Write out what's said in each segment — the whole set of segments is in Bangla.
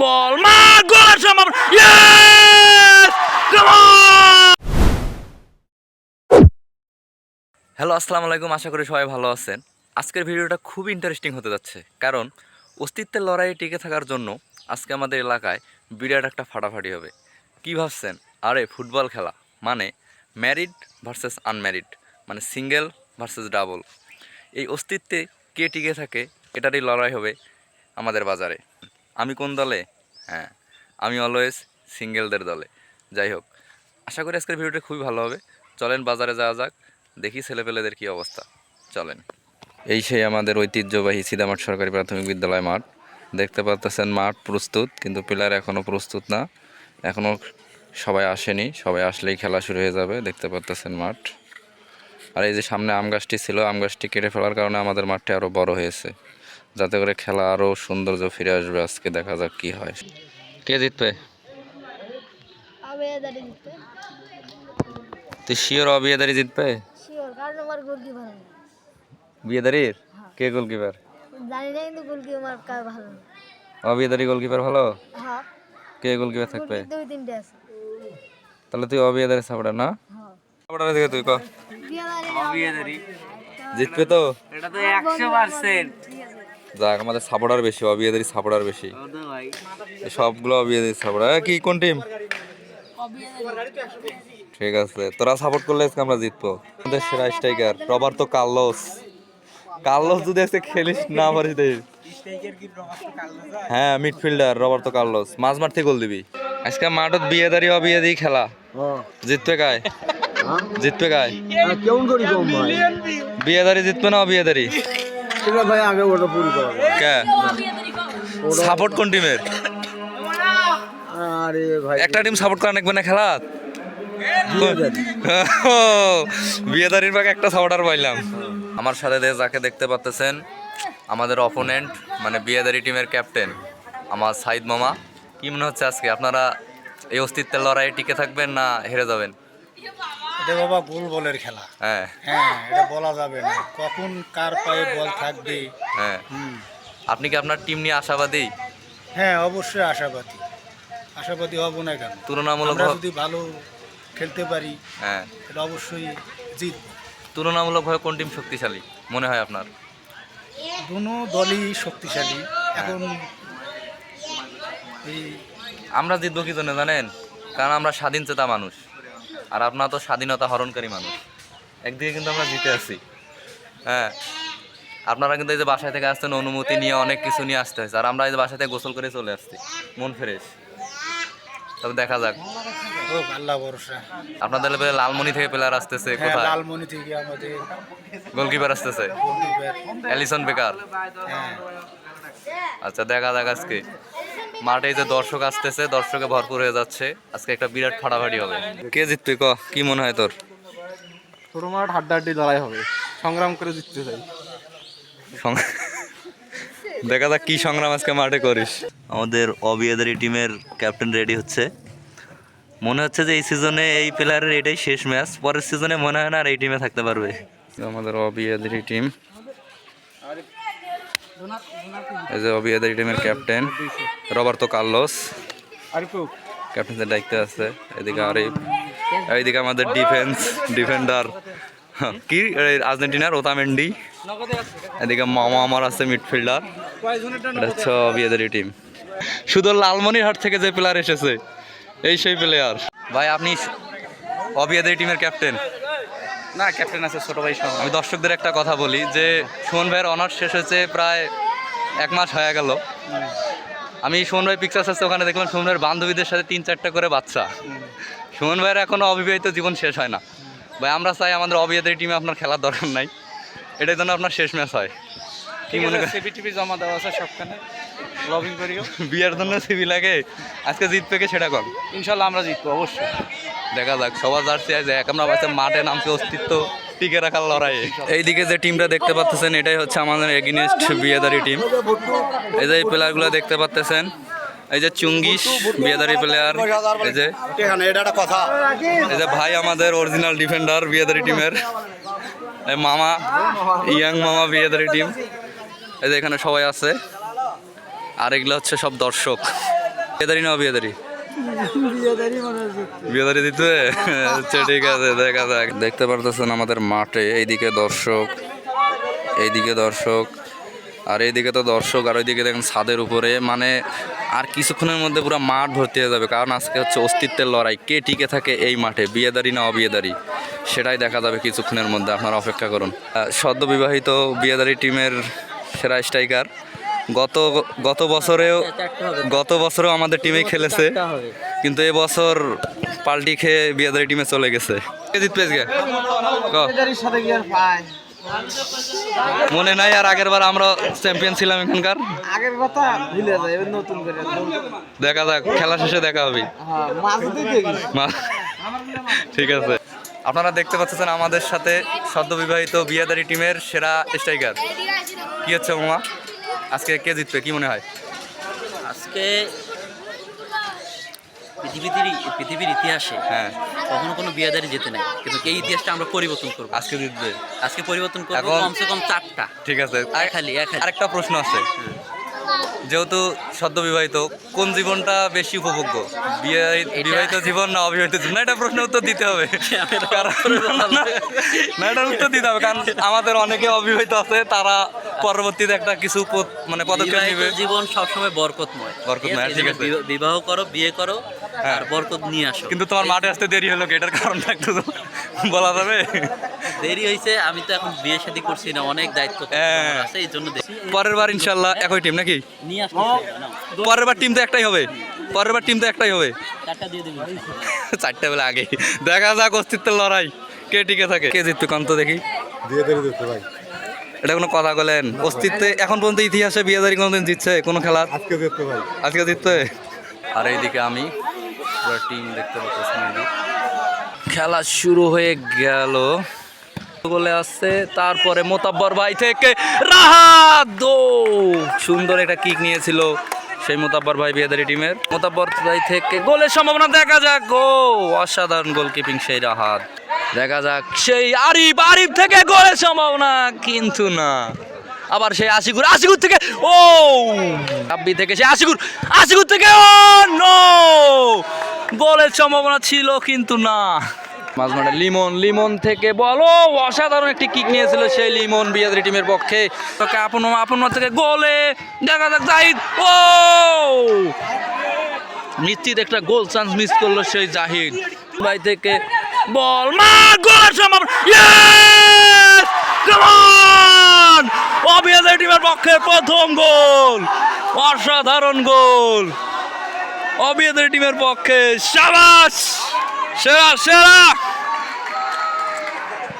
বল মার গোল সম্ভব ইয়েস কাম হ্যালো আসসালামু আলাইকুম। আশা করি সবাই ভালো আছেন। আজকের ভিডিওটা খুব ইন্টারেস্টিং হতে যাচ্ছে। কারণ, অস্তিত্বের লড়াইয়ে টিকে থাকার জন্য আজকে আমাদের এলাকায় বিরাট একটা ফাটাফাটি হবে। কী ভাবছেন? আরে, ফুটবল খেলা। মানে ম্যারিড ভার্সেস আনম্যারিড মানে সিঙ্গেল ভার্সেস ডাবল এই অস্তিত্বে কে টিকে থাকে, এটারই লড়াই হবে আমাদের বাজারে। আমি কোন দলে? হ্যাঁ আমি অলওয়েজ সিঙ্গেলদের দলে। যাই হোক, আশা করি আজকের ভিডিওটা খুবই ভালো হবে। চলেন বাজারে যাওয়া যাক, দেখি ছেলেপেলেদের কী অবস্থা। চলেন। এই সেই আমাদের ঐতিহ্যবাহী সিদামাঠ সরকারি প্রাথমিক বিদ্যালয় মাঠ। দেখতে পাচ্ছেন মাঠ প্রস্তুত, কিন্তু প্লেয়ার এখনও প্রস্তুত না। এখনও সবাই আসেনি, সবাই আসলেই খেলা শুরু হয়ে যাবে, দেখতে পাচ্ছেন মাঠ। আর এই যে সামনে আম গাছটি ছিল, আম গাছটি কেটে ফেলার কারণে আমাদের মাঠটি আরও বড় হয়েছে। যাতে করে খেলা আরও সৌন্দর্য ফিরে আসবে। আজকে দেখা যাক কি হয়। কে জিতবে? জিতবে। তুই শিওর অবিয়াদারি জিতবে। বিয়েদারির? কে গোলকিপার জানি না কিন্তু গোলকিপার কার ভালো। অবিয়াদারি গোলকিপার ভালো? হ্যাঁ। কে গোলকিপার থাকবে? দুই তিনটে আছে। তাহলে তুই অবিয়াদারি সাপোর্টার না? হ্যাঁ। সাপোর্টার দিকে তুই ক। জিতবে তো? এটা তো একশো পার্সেন্ট যাক আমাদের সাপোর্টার বেশি অবিয়াদারি সাপোর্টার বেশি। সবগুলো অবিয়াদারি সাপোর্টার কি কোন টিম ঠিক আছে তোরা সাপোর্ট করলে আজকে আমরা জিতবো। আমাদের সেরা স্ট্রাইকার রবার্তো কার্লোস। কার্লোস যদি আজকে খেলিস না পারিস হ্যাঁ মিডফিল্ডার রবার্তো কার্লোস। মাঝ মাঠ থেকে গোল দিবি। আজকে মাঠত বিয়েদারি অবিয়াদি খেলা। জিতবে কায়? জিতবে কায়? কেমন করি বিয়েদারি জিতবে না অবিয়েদারি সেটা ভাই আগে ওটা পুরি করা কে? সাপোর্ট কোন টিমের? আরে ভাই। একটা টিম সাপোর্ট করা নাকবে না খেলা? বিয়েদারির বাগে একটা সাপোর্টার পাইলাম। আমার সাথে যাকে দেখতে পাচ্তেছেন আমাদের অপোনেন্ট মানে বিয়েদারি টিমের ক্যাপ্টেন আমার সাইদ মামা। কি মনে হচ্ছে আজকে? আপনারা এই অস্তিত্বের লড়াইয়ে টিকে থাকবেন না হেরে যাবেন? এটা বাবা গোল বলের খেলা। হ্যাঁ। হ্যাঁ এটা বলা যাবে না। কখন কার পায়ে বল থাকবে? হ্যাঁ। আপনি কি আপনার টিম নিয়ে আশাবাদী? হ্যাঁ অবশ্যই আশাবাদী। আশাবাদী হব না কেন? তুলনামূলক আমরা যদি ভালো খেলতে পারি হ্যাঁ। এটা অবশ্যই জিতব। তুলনামূলকভাবে কোন টিম শক্তিশালী মনে হয় আপনার? দুনো দলই শক্তিশালী। এখন এই আমরা জিতবো কি জন্য জানেন? কারণ আমরা স্বাধীন চেতা মানুষ। আর আপনার তো স্বাধীনতা হরণকারী মানুষ। একদিকে কিন্তু আমরা জিতে আছি। হ্যাঁ। আপনারা কিন্তু এই যে বাসায় থেকে আসতেন অনুমতি নিয়ে অনেক কিছু নিয়ে আসতে হয়েছে। আর আমরা এই যে বাসায় থেকে গোসল করে চলে আসছি। মন ফ্রেশ। তবে দেখা যাক। ও আল্লাহ ভরসা। আপনাদের লেভেলে লালমনি থেকে প্লেয়ার আসতেছে হ্যাঁ কোথায়? লালমনি থেকে আমাদের গোলকিপার আসতেছে। Alisson Becker. হ্যাঁ। আচ্ছা দেখা যাক আজকে। মাঠে যে দর্শক আসতেছে দর্শকে ভরপুর হয়ে যাচ্ছে। আজকে একটা বিরাট ফাটাফাটি হবে। কে জিতবে ক? কি মনে হয় তোর? ছোট মাঠ হাড্ডাহাড্ডি লড়াই হবে। সংগ্রাম করে জিততে চাই। সং- দেখা যাক কি সংগ্রাম আজকে মাঠে করিস। আমাদের অবিয়াদারি টিমের ক্যাপ্টেন রেডি হচ্ছে। মনে হচ্ছে যে এই সিজনে এই প্লেয়ারের এটাই শেষ ম্যাচ। পরের সিজনে মনে হয় না আর এই টিমে থাকতে পারবে। আমাদের অবিয়াদারি টিম। এই যে অবিয়াদারি টিমের ক্যাপ্টেন রবার্তো কার্লোস। আরিফু ক্যাপ্টেন্সের দায়িত্বে আছে এদিকে আরিফ এইদিকে আমাদের ডিফেন্স ডিফেন্ডার। কি এই আর্জেন্টিনার ওতামেন্ডি। এদিকে মামা আমার আছে মিডফিল্ডার। এটা হচ্ছে অবিয়াদারি টিম। শুধু লালমনিরহাট থেকে যে প্লেয়ার এসেছে এই সেই প্লেয়ার ভাই আপনি অবিয়াদারি টিমের ক্যাপ্টেন। না ক্যাপ্টেন আছে ছোট ভাই আমি দর্শকদের একটা কথা বলি যে সুমন ভাইয়ের অনার্স শেষ হয়েছে প্রায় এক মাস হয়ে গেল। আমি সুমন ভাই পিকচার আছে ওখানে দেখলাম সুমন ভাইয়ের বান্ধবীদের সাথে তিন চারটা করে বাচ্চা। সুমন ভাইয়ের এখনও অবিবাহিত জীবন শেষ হয় না। ভাই আমরা চাই আমাদের অবিবাহিত টিমে আপনার খেলার দরকার নাই। এটাই জন্য আপনার শেষ ম্যাচ হয়। কি মনে করেন সিপি টিপি জমা দেওয়া আছে সবখানে। লবিং করিও। বিয়ের জন্য সিবি লাগে। আজকে জিতবে কে সেটা কম ইনশাল্লাহ আমরা জিতবো অবশ্যই। দেখা যাক সবার জার্সি আছে এক আমরা মাঠে নামছে অস্তিত্ব টিকে রাখার লড়াইয়ে। এইদিকে যে টিমটা দেখতে পাচ্ছেন এটাই হচ্ছে আমাদের এগেনিস্ট বিয়েদারি টিম এই যে এই প্লেয়ারগুলো দেখতে পাচ্ছেন এই যে চুঙ্গিস বিয়েদারি প্লেয়ার এই যে এখানে এটা একটা কথা। এই যে ভাই আমাদের অরিজিনাল ডিফেন্ডার বিয়েদারি টিমের এই মামা ইয়াং মামা বিয়েদারি টিম এই যে এখানে সবাই আছে। আর এগুলো হচ্ছে সব দর্শক। বিয়েদারি না বিয়েদারি। বিয়েদারি দিতে? আচ্ছা ঠিক আছে, দেখা যাক। দেখতে পারতেছেন আমাদের মাঠে, এইদিকে দর্শক এইদিকে দর্শক, আর এইদিকে তো দর্শক, আর ওইদিকে দেখেন ছাদের উপরে। মানে আর কিছুক্ষণের মধ্যে পুরো মাঠ ভর্তি হয়ে যাবে, কারণ আজকে হচ্ছে অস্তিত্বের লড়াই। কে টিকে থাকে এই মাঠে, বিয়েদারি না অবিয়েদারি? সেটাই দেখা যাবে কিছুক্ষণের মধ্যে, আপনারা অপেক্ষা করুন। সদ্য বিবাহিত বিয়েদারি টিমের সেরা স্ট্রাইকার গত গত বছরেও গত বছরেও আমাদের টিমে খেলেছে। কিন্তু এবছর পাল্টি খেয়ে বিয়াদারি টিমে চলে গেছে। কে জিতবে মনে নাই আর আগের বার আমরা চ্যাম্পিয়ন ছিলাম এখানকার? আগের কথা ভুলে যায় এবার নতুন করে। দেখা যাক খেলা শেষে দেখা হবে। হ্যাঁ ঠিক আছে। আপনারা দেখতে পাচ্ছেন আমাদের সাথে সদ্য বিবাহিত বিয়াদারি টিমের সেরা স্ট্রাইকার কি হচ্ছে মামা আজকে কে জিতবে কি মনে হয়? আজকে পৃথিবীর পৃথিবীর ইতিহাসে হ্যাঁ। কখনো কোনো বিয়াদারি যেতে নাই। কিন্তু এই ইতিহাসটা আমরা পরিবর্তন করব। আজকে জিতবে। আজকে পরিবর্তন করব কমসে কম চারটা। ঠিক আছে। একালি আরেকটা প্রশ্ন আছে। যেহেতু সদ্য বিবাহিত কোন জীবনটা বেশি উপভোগ্য? বিবাহিত জীবন না অবিবাহিত জীবন? এটা প্রশ্ন উত্তর দিতে হবে। কারণ না। এটার উত্তর দিতে হবে কারণ আমাদের অনেকে অবিবাহিত আছে তারা পরবর্তীতে একটা কিছু মানে পদক্ষেপ নেবে। জীবন সবসময় বরকতময়। বরকতময়, ঠিক আছে। বিবাহ- বিবাহ করো বিয়ে করো হ্যাঁ। আর বরকত নিয়ে আসো। কিন্তু তোমার মাঠে আসতে দেরি হলো কি? এটার কারণটা একটু বলা যাবে? দেরি হয়েছে আমি তো এখন বিয়ে শাদী করছি না অনেক দায়িত্ব হ্যাঁ। আছে এই জন্য। পরের বার ইনশাল্লাহ একই টিম নাকি? নিয়ে পরের বার টিম তো একটাই হবে। পরের বার টিম তো একটাই হবে। চারটা দিয়ে দেবো। চারটে বেলা আগে। দেখা যাক অস্তিত্বের লড়াই। কে টিকে থাকে? কে জিতবে কান্ত দেখি। ভাই। এটা কোনো কথা বলেন। অস্তিত্বে এখন পর্যন্ত ইতিহাসে বিয়ে বিয়েদারি কোনোদিন জিতছে? কোনো খেলা? আজকে দেখতে ভাই। আজকে জিততে আর এইদিকে আমি পুরো টিম দেখতে পাচ্ছি খেলা শুরু হয়ে গেল। বলে আসছে, তারপরে মোতাব্বর ভাই থেকে রাহাত, দো! সুন্দর একটা কিক নিয়েছিল সেই মোতাব্বর ভাই বিয়াদারি টিমের। মোতাব্বর ভাই থেকে গোলের সম্ভাবনা দেখা যাক গো অসাধারণ গোলকিপিং সেই রাহাত। দেখা যাক সেই আরিফ আরিফ থেকে গোলের সম্ভাবনা কিন্তু না। আবার সেই আশিগুর আশিগুর থেকে, ও! রাব্বি থেকে সেই আশিগুর আশিগুর থেকে, ও, নো! গোলের সম্ভাবনা ছিল কিন্তু না। মাঝমাঠে লিমন লিমন থেকে বলো। অসাধারণ একটি কিক নিয়েছিল সেই লিমন বিয়াদরি টিমের পক্ষে। তোকে আপন আপন থেকে গোলে। দেখা যাক, জাহিদ। ও! নিশ্চিত একটা গোল চান্স মিস করল সেই জাহিদ। ভাই থেকে বল। মা অন অবিয়াদরি টিমের পক্ষে প্রথম গোল। অসাধারণ গোল। অবিয়াদরি টিমের পক্ষে সাবাস! সেরা সেরা!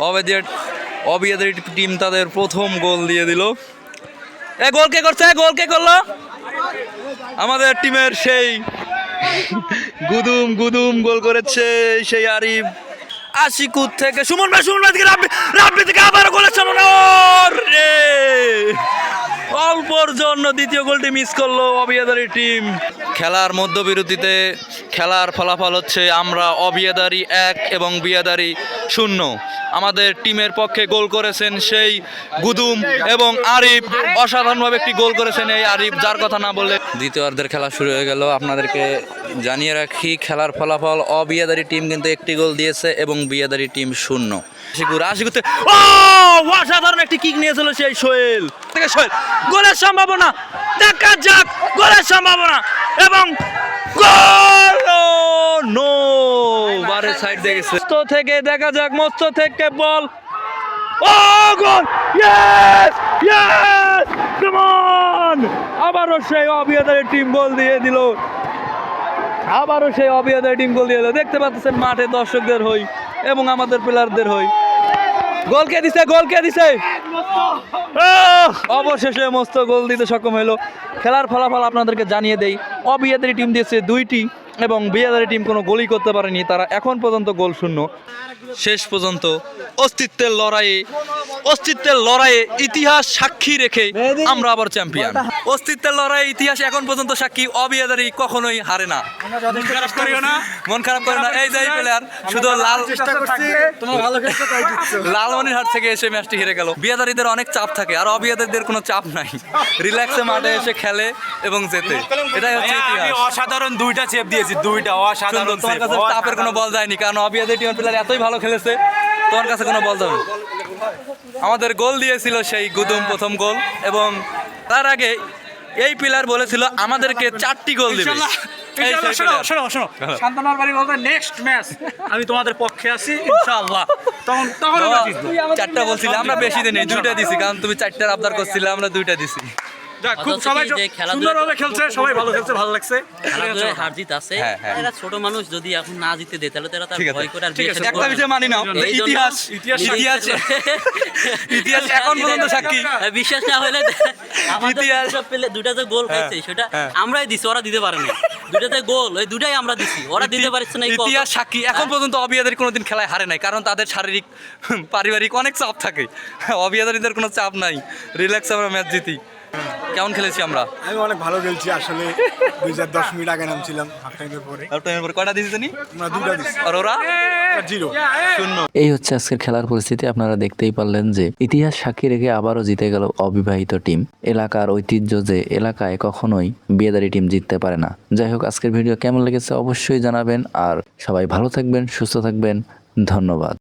অবেদিয়ার অবিয়াদের টিম তাদের প্রথম গোল দিয়ে দিল। এ, গোল কে করছে? গোল কে করল? আমাদের টিমের সেই গুদুম গুদুম গোল করেছে সেই আরিফ। আশিকুর থেকে সুমন ভাই সুমন ভাই থেকে রাব্বি রাব্বি থেকে আবার গোলের সম্ভাবনা রে অল্পর জন্য দ্বিতীয় গোলটি মিস করল অবিয়াদারি টিম খেলার মধ্যবিরতিতে খেলার ফলাফল হচ্ছে আমরা অবিয়াদারি এক এবং বিয়াদারি শূন্য। আমাদের টিমের পক্ষে গোল করেছেন সেই গুদুম এবং আরিফ। অসাধারণভাবে একটি গোল করেছেন এই আরিফ যার কথা না বললে দ্বিতীয়ার্ধের খেলা শুরু হয়ে গেল। আপনাদেরকে জানিয়ে রাখি খেলার ফলাফল অবিয়াদারি টিম কিন্তু একটি গোল দিয়েছে এবং বিয়াদারি টিম শূন্য। আশিকুর ও অসাধারণ একটি কিক নিয়েছিল সেই সোহেল। থেকে সোহেল গোলের সম্ভাবনা দেখা যাক গোলের সম্ভাবনা এবং গোল! নো সাইড মস্ত থেকে দেখা যাক মস্ত থেকে বল। ও গোল! ইয়েস ইয়েস কাম আবারও সেই অবিয়াদের টিম গোল দিয়ে দিল। আবারও সেই অবিয়াদের টিম গোল দিয়ে দিল। দেখতে পাচ্ছেন মাঠে দর্শকদের হই এবং আমাদের প্লেয়ারদের হই। গোল কে দিছে, গোল কে দিছে? অবশেষে মস্ত গোল দিতে সক্ষম হলো। খেলার ফলাফল আপনাদেরকে জানিয়ে দেই, অবিয়াদারি টিম দিয়েছে দুইটি এবং বিয়াদারি টিম কোনো গোলই করতে পারেনি। তারা এখন পর্যন্ত গোল শূন্য। শেষ পর্যন্ত অস্তিত্বের লড়াইয়ে অস্তিত্বের লড়াইয়ে ইতিহাস সাক্ষী রেখে আমরা আবার চ্যাম্পিয়ন অস্তিত্বের লড়াইয়ে ইতিহাস এখন পর্যন্ত সাক্ষী অবিয়াদারি কখনোই হারে না। মন খারাপ করে না। এই যে প্লেয়ার শুধু লাল লালমনিরহাট থেকে এসে ম্যাচটি হেরে গেল। বিয়াদারিদের অনেক চাপ থাকে আর অবিয়াদারিদের কোনো চাপ নাই। রিল্যাক্সে মাঠে এসে খেলে এবং জেতে। এটাই হচ্ছে ইতিহাস। অসাধারণ দুইটা চেপ দিয়েছি দুইটা অসাধারণ তোমার কাছে চাপের কোনো বল যায়নি কারণ অবিয়াদের টিমের প্লেয়ার এতই ভালো খেলেছে তোমার কাছে কোনো বল যাবে। আমাদের গোল দিয়েছিল সেই গুদুম প্রথম গোল এবং তার আগে এই পিলার বলেছিল আমাদেরকে চারটি গোল দিবে। ম্যাচ আমি তোমাদের পক্ষে আছি ইনশাআল্লাহ তখন তখন আমরা চারটা আমরা বেশি দিনে দুইটা দিছি কারণ তুমি চারটার আবদার করছিলে আমরা দুইটা দিছি। যাক, খুব সবাই কি যে খেলাধুলা- সুন্দরভাবে খেলছে সবাই ভালো খেলছে ভালো লাগছে। খেলাধুলায় হার জিত আছে হ্যাঁ, হ্যাঁ। এরা ছোট মানুষ যদি এখন না জিতে দেয় তাহলে তো তার ভয় করে আর ঠিক আছে, একটা বিষয় মানি নাও। ইতিহাস ইতিহাস ইতিহাস ইতিহাস এখন পর্যন্ত সাক্ষী। বিশ্বাস না হলে আমাদের ইতিহাস- পেলে দুটা যে গোল খাইছে সেটা আমরাই দিছি ওরা দিতে পারেনি দুটা যে গোল ওই দুটাই আমরা দিছি ওরা দিতে পারছে না ইতিহাস সাক্ষী। এখন পর্যন্ত অবিয়াদের কোনোদিন খেলায় হারে নাই কারণ তাদের শারীরিক পারিবারিক অনেক চাপ থাকে। অবিয়াদারিদের কোনো চাপ নাই। রিল্যাক্স আমরা ম্যাচ জিতি। কেমন খেলেছি আমরা? আমি অনেক ভালো খেলছি আসলে দুই হাজার দশ মিনিট আগে নামছিলাম হাফ টাইমের পরে। হাফ টাইমের পর। কয়টা দিয়েছি জানি? আমরা দুটা দিচ্ছি আর ওরা? জিরো। শূন্য। এই হচ্ছে আজকের খেলার পরিস্থিতি। আপনারা দেখতেই পারলেন যে ইতিহাস সাক্ষী রেখে আবারও জিতে গেল অবিবাহিত টিম। এলাকার ঐতিহ্য যে এলাকায় কখনোই বিয়েদারি টিম জিততে পারে না। যাই হোক আজকের ভিডিও কেমন লেগেছে অবশ্যই জানাবেন। আর সবাই ভালো থাকবেন সুস্থ থাকবেন। ধন্যবাদ।